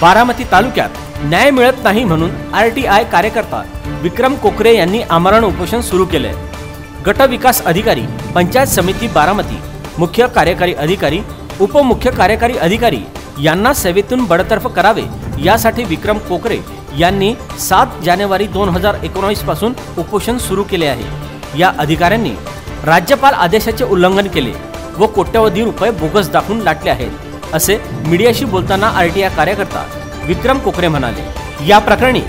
बारामती तालुक्यात न्याय मिळत नाही म्हणून आर टी आय कार्यकर्ता विक्रम कोकरे यांनी आमरण उपोषण सुरू केले. गट विकास अधिकारी पंचायत समिती बारामती मुख्य कार्यकारी अधिकारी उपमुख्य कार्यकारी अधिकारी यांना सेवेतून बडतर्फ करावे यासाठी विक्रम कोकरे यांनी सात जानेवारी दोन हजार एकोणावीसपासून उपोषण सुरू केले आहे. या अधिकाऱ्यांनी राज्यपाल आदेशाचे उल्लंघन केले व कोट्यवधी रुपये बोगस दाखवून लाटले आहेत. असे मीडियाशी बोलताना आरटीआय कार्यकर्ता विक्रम कोकरे म्हणाले या प्रकरणी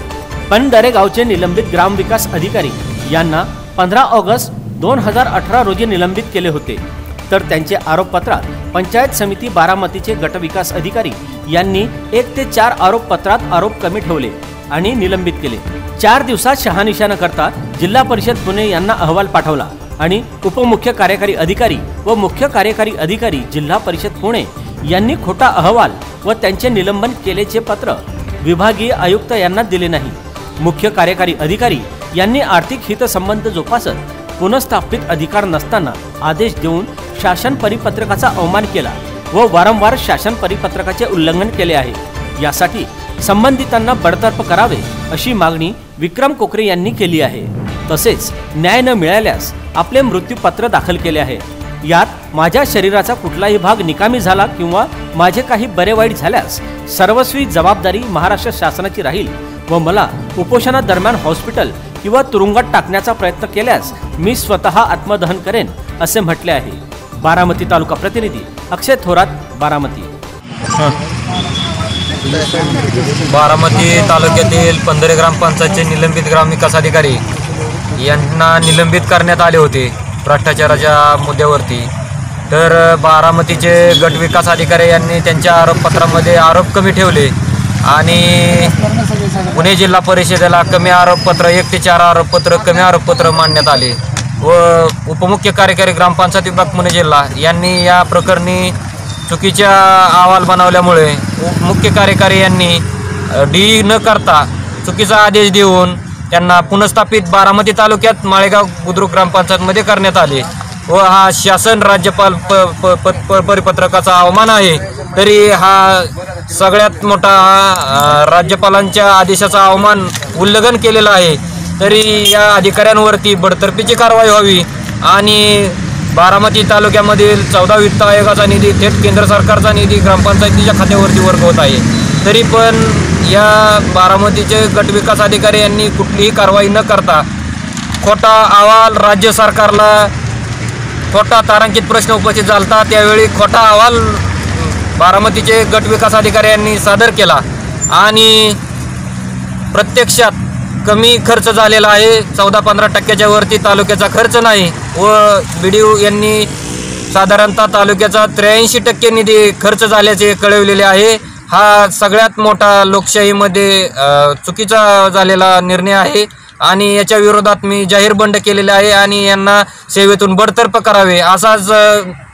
पनदरे गावचे निलंबित ग्रामविकास अधिकारी यांना पंधरा ऑगस्ट दोन हजार अठरा रोजी निलंबित केले होते. तर त्यांचे आरोपपत्रात पंचायत समिती बारामतीचे गटविकास अधिकारी यांनी एक ते चार आरोपपत्रात आरोप कमी ठेवले आणि निलंबित केले. चार दिवसात शहानिशा न करता जिल्हा परिषद पुणे यांना अहवाल पाठवला आणि उपमुख्य कार्यकारी अधिकारी व मुख्य कार्यकारी अधिकारी जिल्हा परिषद पुणे यांनी खोटा अहवाल व त्यांचे निलंबन केल्याचे पत्र विभागीय आयुक्त यांना दिले नाही. मुख्य कार्यकारी अधिकारी यांनी आर्थिक हितसंबंध जोपासत पुनर्स्थापित अधिकार नसताना आदेश देऊन शासन परिपत्रकाचा अवमान केला व वारंवार शासन परिपत्रकाचे उल्लंघन केले आहे. यासाठी संबंधितांना बडतर्फ करावे अशी मागणी विक्रम कोकरे यांनी केली आहे. तसेच न्याय न मिळाल्यास आपले मृत्यूपत्र दाखल केले आहे. यात माझ्या शरीराचा कुठलाही भाग निकामी झाला किंवा माझे काही बरे वाईट झाल्यास सर्वस्वी जबाबदारी महाराष्ट्र शासनाची राहील व मला उपोषणादरम्यान हॉस्पिटल किंवा तुरुंगात टाकण्याचा प्रयत्न केल्यास मी स्वतः आत्मदहन करेन असे म्हटले आहे. बारामती तालुका प्रतिनिधी अक्षय थोरात बारामती. बारामती तालुक्यातील पंधरे ग्रामपंचायतचे निलंबित ग्रामविकास अधिकारी यांना निलंबित करण्यात आले होते. भ्रष्टाचाराच्या मुद्द्यावरती. तर बारामतीचे गट विकास अधिकारी यांनी त्यांच्या आरोपपत्रामध्ये आरोप कमी ठेवले आणि पुणे जिल्हा परिषदेला कमी आरोपपत्र एक ते चार आरोपपत्र कमी आरोपपत्र मांडण्यात आले व उपमुख्य कार्यकारी ग्रामपंचायत विभाग पुणे जिल्हा यांनी या प्रकरणी चुकीच्या अहवाल बनवल्यामुळे उप- मुख्य कार्यकारी यांनी डी न करता चुकीचा आदेश देऊन त्यांना पुनर्स्थापित बारामती तालुक्यात माळेगाव बुद्रुक ग्रामपंचायतमध्ये करण्यात आले. व हा शासन राज्यपाल प प प प- परिपत्रकाचा अवमान आहे. तरी हा सगळ्यात मोठा राज्यपालांच्या आदेशाचा अवमान उल्लंघन केलेला आहे. तरी या अधिकाऱ्यांवरती बडतर्फीची कारवाई व्हावी आणि बारामती तालुक्यामधील चौदा वित्त आयोगाचा निधी थेट केंद्र सरकारचा निधी ग्रामपंचायतीच्या खात्यावरती वर्ग होत आहे. तरी पण या बारामतीचे गटविकास अधिकारी यांनी कुठलीही कारवाई न करता खोटा अहवाल राज्य सरकारला खोटा तारांकित प्रश्न उपस्थित झाला त्यावेळी खोटा अहवाल बारामतीचे गटविकास अधिकारी यांनी सादर केला. आणि प्रत्यक्षात कमी खर्च झालेला आहे. चौदा पंधरा टक्क्याच्या वरती तालुक्याचा खर्च नाही व बी डी यांनी साधारणतः तालुक्याचा त्र्याऐंशी टक्के निधी खर्च झाल्याचे कळवलेले आहे. हा सगळ्यात मोठा लोकशाहीमध्ये चुकीचा झालेला निर्णय आहे आणि याच्या विरोधात मी जाहीर बंड केलेले आहे आणि यांना सेवेतून बडतर्फ करावे. असाच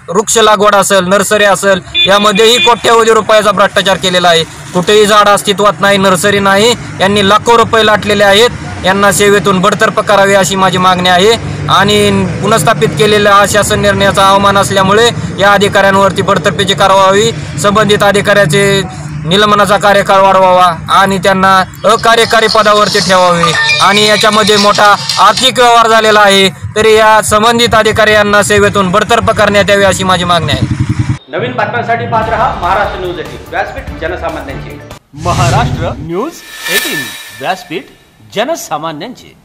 वृक्ष लागवड असेल नर्सरी असेल यामध्येही कोट्यवधी रुपयाचा भ्रष्टाचार केलेला आहे. कुठेही झाड अस्तित्वात नाही नर्सरी नाही यांनी लाखो रुपये लाटलेले आहेत. यांना सेवेतून बडतर्फ करावे अशी माझी मागणी आहे आणि पुनर्स्थापित केलेल्या हा शासन निर्णयाचा अवमान असल्यामुळे या अधिकाऱ्यांवरती बडतर्फीची कारवाई संबंधित अधिकाऱ्याचे निलंबनाचा कार्यकाळ वाढवावा आणि त्यांना अकार्यकारी पदावरती ठेवावे. आणि याच्यामध्ये मोठा आर्थिक व्यवहार झालेला आहे. तरी या संबंधित अधिकारी यांना सेवेतून बडतर्फ करण्यात यावी अशी माझी मागणी आहे. नवीन बातम्यांसाठी पाहत रहा महाराष्ट्र न्यूज एटीन. व्यासपीठ जनसामान्यांची. Maharashtra news eighteen. व्यासपीठ जनसामान्यांचे.